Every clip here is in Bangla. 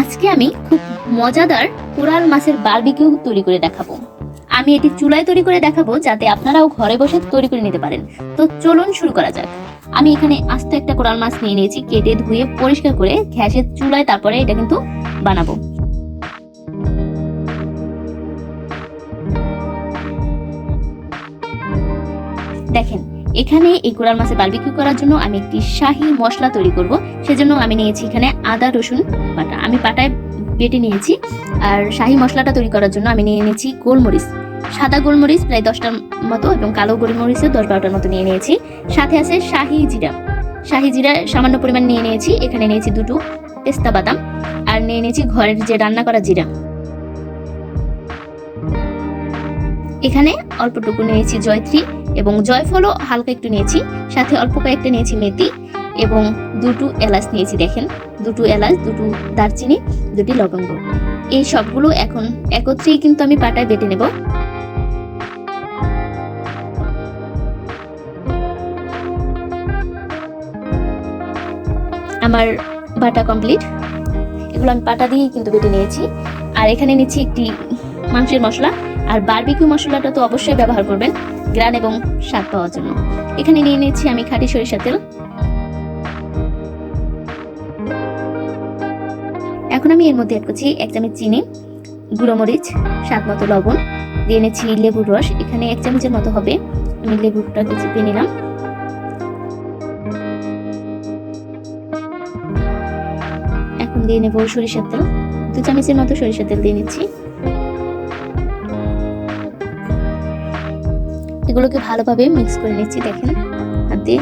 আজকে আমি খুব মজাদার কোরাল মাছের বারবিকিউ তৈরি করে দেখাবো। আমি এটি চুলায় তৈরি করে দেখাবো যাতে আপনারাও ঘরে বসে তৈরি করে নিতে পারেন। তো চলুন শুরু করা যাক। আমি এখানে আস্ত একটা কোরাল মাছ নিয়ে নিয়েছি, কেটে ধুয়ে পরিষ্কার করে গ্যাসের চুলায় তারপরে এটা কিন্তু বানাবো। দেখেন এখানে এই কোরাল মাছের বারবিকিউ করার জন্য আমি একটি শাহী মশলা তৈরি করব। সেজন্য আমি নিয়েছি এখানে আদা, রসুন, বাটা। আমি পাটায় বেটে নিয়েছি আর শাহী মশলাটা তৈরি করার জন্য আমি নিয়ে নিয়েছি গোলমরিচ। সাদা গোলমরিচ প্রায় দশটার মতো এবং কালো গোলমরিচও দশ বারোটার মতো নিয়ে নিয়েছি। সাথে আছে শাহী জিরা। শাহী জিরা সামান্য পরিমাণ নিয়ে নিয়েছি। এখানে নিয়েছি দুটো পেস্তা বাদাম আর নিয়ে নিয়েছি ঘরের যে রান্না করা জিরা। এখানে অল্পটুকু নিয়েছি জয়ত্রী। এবং জয়ফলও হালকা একটু নিয়েছি, সাথে অল্প কয়েকটা নিয়েছি মেথি এবং দুটো এলাচ নিয়েছি, দেখেন। দুটো এলাচ, দুটো দারচিনি, দুটি লবঙ্গ। এই সবগুলো এখন একত্রেই কিন্তু আমি পাটায় বেটে নেব। আমার বাটা কমপ্লিট। এগুলো আমি পাটা দিয়েই কিন্তু বেটে নিয়েছি। আর এখানে নিচ্ছি একটি মাংসের মশলা আর বারবিকিউ মশলাটা তো অবশ্যই ব্যবহার করবেন, গ্রান এবং স্বাদ পাওয়ার জন্য। এখানে নিয়ে নিচ্ছি আমি খাঁটি সরিষা তেল। এখন আমি এর মধ্যে অ্যাড করছি এক চামচ চিনি, গুঁড়ো মরিচ, স্বাদ মতো লবণ, দিয়ে নিচ্ছি লেবুর রস। এখানে এক চামচের মতো হবে, আমি লেবুটাকে চিপে নিলাম। এখন দিয়ে নেব সরিষার তেল। দু চামচের মতো সরিষার তেল দিয়ে নিচ্ছি। এগুলোকে ভালোভাবে মিক্স করে নিচ্ছি, দেখেন। হাত দিয়ে।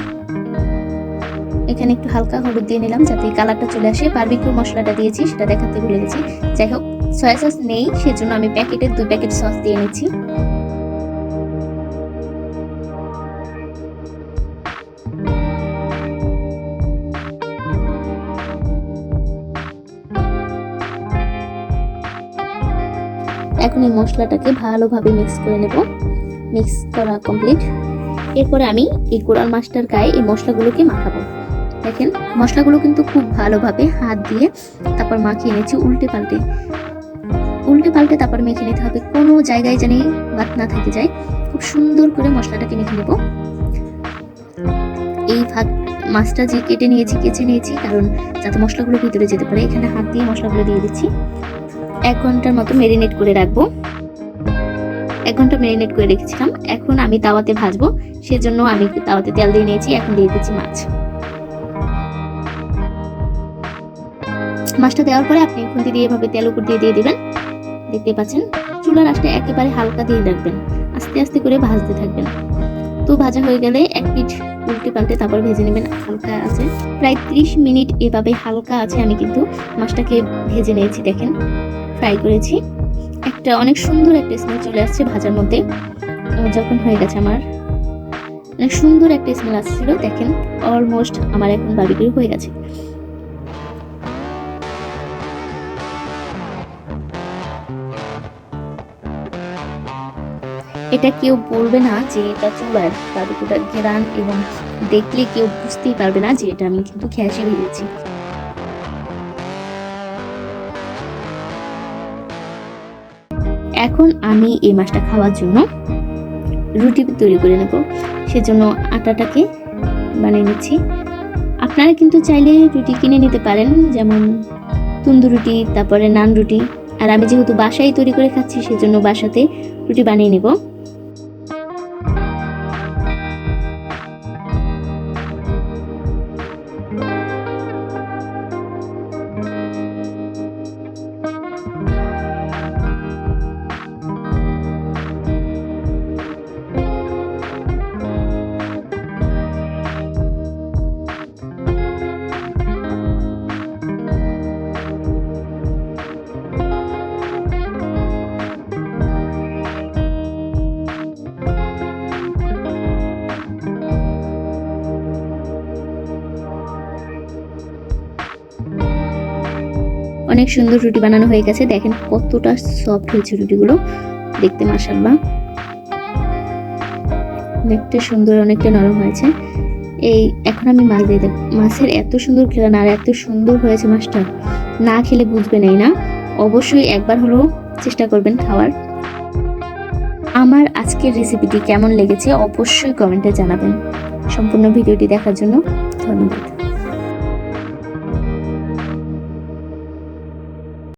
এখানে একটু হালকা হলুদ দিয়ে নিলাম, যাতে কালারটা চলে আসে। বারবিকিউ মশলাটা দিয়েছি, সেটা দেখাতে ভুলে গেছি। যাই হোক সয়া সস নেই, সেজন্য আমি প্যাকেটের দুই প্যাকেট সস দিয়ে নিচ্ছি। এখন এই মশলাটাকে ভালোভাবে মিক্স করে নেব। মিক্স করা কমপ্লিট এরপরে আমি এই কোরাল মাছটার গায়ে এই মশলাগুলোকে মাখাবো। দেখেন, মশলাগুলো কিন্তু খুব ভালোভাবে হাত দিয়ে তারপর মাখিয়ে নিয়েছি উল্টে পাল্টে। উল্টে পাল্টে তারপর মেখে নিতে হবে। কোনো জায়গায় যেন বাদ না থেকে যায়। খুব সুন্দর করে মশলাটাকে মেখে নেব। এই ভাত মাছটা যে কেটে নিয়েছি, কেচে নিয়েছি, কারণ যাতে মশলাগুলো ভিতরে যেতে পারে, এখানে হাত দিয়ে মশলাগুলো দিয়ে দিচ্ছি। এক ঘণ্টার মতো মেরিনেট করে রাখব। এক ঘণ্টা মেরিনেট করে রেখেছিলাম। এখন আমি তাওয়াতে ভাজবো। সেজন্য আমি তাওয়াতে তেল দিয়ে নিয়েছি, এখন দিয়ে দিচ্ছি মাছ। মাছটা দেওয়ার পরে আপনি খুন্তি দিয়ে এভাবে তেল উপর দিয়ে দিয়ে দেবেন। দেখতে পাচ্ছেন, চুলার আঁচটা একেবারে হালকা দিয়ে রাখবেন। আস্তে আস্তে করে ভাজতে থাকবেন। তো ভাজা হয়ে গেলে এক পিঠ উল্টে পাল্টে তারপর ভেজে নেবেন, হালকা আছে। প্রায় ত্রিশ মিনিট এভাবে হালকা আছে আমি কিন্তু মাছটাকে ভেজে নিয়েছি, দেখেন। ফ্রাই করেছি। একটা অনেক সুন্দর একটা স্মেল চলে আসছে ভাজার মধ্যে। যখন হয়ে গেছে আমার, অনেক সুন্দর একটা স্মেল আসছিল, দেখেন অলমোস্ট আমার এখন বারবিকিউ হয়ে গেছে। এটা কেউ বলবে না যে এটা চুলার বারবিকিউটা ঘেরান এবং দেখলে কেউ বুঝতেই পারবে না যে এটা আমি কিন্তু খেয়াসে ভেজেছি এখন আমি এই মাছটা খাওয়ার জন্য রুটি তৈরি করে নেব। সেজন্য আটাটাকে বানিয়ে নিচ্ছি। আপনারা কিন্তু চাইলে রুটি কিনে নিতে পারেন, যেমন তুন্দু রুটি, তারপরে নান রুটি। আর আমি যেহেতু বাসায় তৈরি করে খাচ্ছি, সেজন্য বাসাতে রুটি বানিয়ে নেব। অনেক সুন্দর রুটি বানানো হয়ে গেছে। দেখেন কতটা সফট হয়েছে রুটিগুলো। দেখতে মাসাল্লাহ অনেকটা সুন্দর, অনেকটা নরম হয়েছে। এই এখন আমি মাছ দিয়ে দেব মাছের এত সুন্দর ঘ্রাণ আর এত সুন্দর হয়েছে মাছটা। না খেলে বুঝবেনই না। অবশ্যই একবার হলেও চেষ্টা করবেন খাওয়ার। আমার আজকের রেসিপিটি কেমন লেগেছে অবশ্যই কমেন্টে জানাবেন। সম্পূর্ণ ভিডিওটি দেখার জন্য ধন্যবাদ।